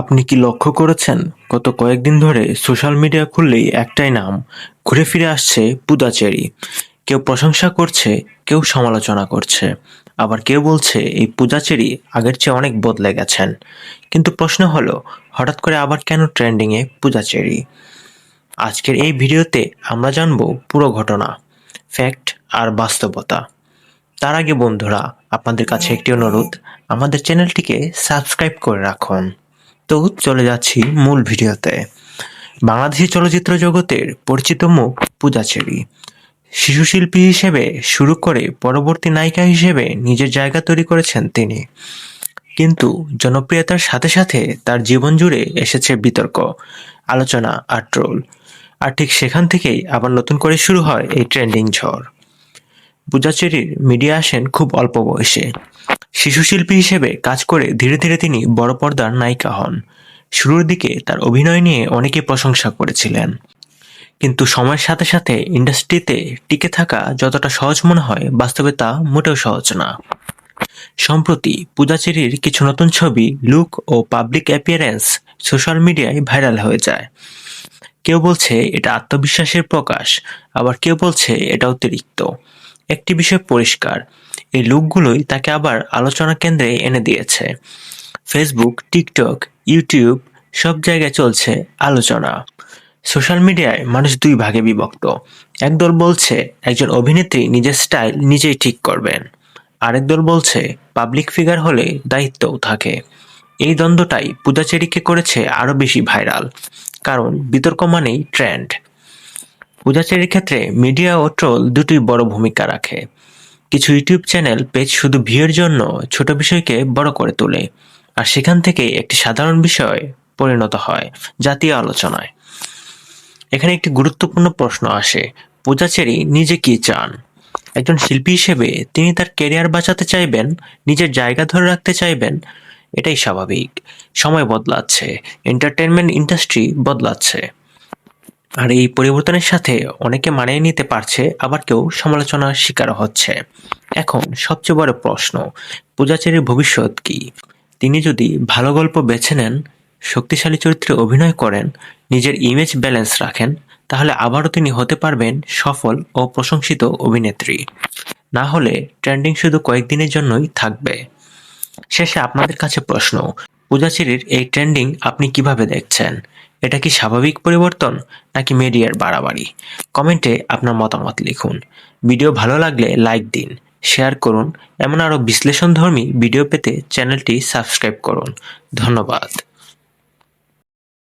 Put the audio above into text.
আপনি কি লক্ষ্য করেছেন? গত কয়েকদিন ধরে সোশ্যাল মিডিয়া খুললেই একটাই নাম, ঘুরে ফিরে আসছে পূজাচেরি কেউ প্রশংসা করছে, কেউ সমালোচনা করছে। আবার কেউ বলছে এই পূজাচেরি আগের চেয়ে অনেক বদলে গেছেন। কিন্তু প্রশ্ন হলো, হঠাৎ করে আবার কেন ট্রেন্ডিংয়ে পূজাচেরি আজকের এই ভিডিওতে আমরা জানব পুরো ঘটনা, ফ্যাক্ট আর বাস্তবতা। তার আগে বন্ধুরা, আপনাদের কাছে একটি অনুরোধ, আমাদের চ্যানেলটিকে সাবস্ক্রাইব করে রাখুন। তো চলে যাচ্ছি মূল ভিডিওতে। বাংলাদেশি চলচ্চিত্র জগতের পরিচিত মুখ পূজাচেরি শিশু শিল্পী হিসেবে শুরু করে পরবর্তী নায়িকা হিসেবে নিজের জায়গা তৈরি করেছেন তিনি। কিন্তু জনপ্রিয়তার সাথে সাথে তার জীবন জুড়ে এসেছে বিতর্ক, আলোচনা আর ট্রোল। আর ঠিক সেখান থেকেই আবার নতুন করে শুরু হয় এই ট্রেন্ডিং ঝড়। পূজাচেরির মিডিয়া আসেন খুব অল্প বয়সে। শিশু শিল্পী হিসেবে কাজ করে ধীরে ধীরে তিনি বড় পর্দার নায়িকা হন। শুরুর দিকে তার অভিনয় নিয়ে অনেকে প্রশংসা করেছিলেন। কিন্তু সময়ের সাথে সাথে ইন্ডাস্ট্রিতে টিকে থাকা যতটা সহজ মনে হয়, বাস্তবে তা মোটেও সহজ না। সম্প্রতি পূজাচেরির কিছু নতুন ছবি, লুক ও পাবলিক অ্যাপিয়ারেন্স সোশ্যাল মিডিয়ায় ভাইরাল হয়ে যায়। কেউ বলছে এটা আত্মবিশ্বাসের প্রকাশ, আবার কেউ বলছে এটা অতিরিক্ত। একটি বিষয় পরিষ্কার। এই লুকগুলোই তাকে আবার আলোচনা কেন্দ্রে এনে দিয়েছে। ফেসবুক টিকটক ইউটিউব সব জায়গায় চলছে আলোচনা। সোশ্যাল মিডিয়ায় মানুষ দুই ভাগে বিভক্ত। একদল বলছে একজন অভিনেত্রী নিজের স্টাইল নিজেই ঠিক করবেন। আরেক দল বলছে পাবলিক ফিগার হলে দায়িত্বও থাকে। এই দ্বন্দ্বটাই পূজাচেরিকে করেছে আরও বেশি ভাইরাল কারণ বিতর্ক মানেই ট্রেন্ড পূজাচেরির ক্ষেত্রে মিডিয়া ও ট্রোল দুটোই বড় ভূমিকা রাখে। কিছু ইউটিউব চ্যানেল পেজ শুধু ভিউয়ের জন্য ছোট বিষয়কে বড় করে তোলে আর সেখান থেকে একটি সাধারণ বিষয় পরিণত হয় জাতীয় আলোচনায়। এখানে একটি গুরুত্বপূর্ণ প্রশ্ন আসে পূজাচেরি নিজে কি চান? একজন শিল্পী হিসেবে তিনি তার ক্যারিয়ার বাঁচাতে চাইবেন, নিজের জায়গা ধরে রাখতে চাইবেন, এটাই স্বাভাবিক। সময় বদলাচ্ছে এন্টারটেনমেন্ট ইন্ডাস্ট্রি বদলাচ্ছে। আর এই পরিবর্তনের সাথে অনেকে মানিয়ে নিতে পারছে, আবার কেউ সমালোচনার শিকার হচ্ছে। এখন সবচেয়ে বড় প্রশ্ন, পূজাচেরির ভবিষ্যৎ কি? তিনি যদি ভালো গল্প বেছে নেন, শক্তিশালী চরিত্রে অভিনয় করেন, নিজের ইমেজ ব্যালেন্স রাখেন, তাহলে আবারও তিনি হতে পারবেন সফল ও প্রশংসিত অভিনেত্রী। না হলে ট্রেন্ডিং শুধু কয়েকদিনের জন্যই থাকবে। শেষে আপনাদের কাছে প্রশ্ন পূজাচেরির এই ট্রেন্ডিং আপনি কীভাবে দেখছেন? এটা কি স্বাভাবিক পরিবর্তন নাকি মিডিয়ার বাড়াবাড়ি? কমেন্টে আপনার মতামত লিখুন। ভিডিও ভালো লাগলে লাইক দিন, শেয়ার করুন, এমন আরও বিশ্লেষণধর্মী ভিডিও পেতে চ্যানেলটি সাবস্ক্রাইব করুন। ধন্যবাদ।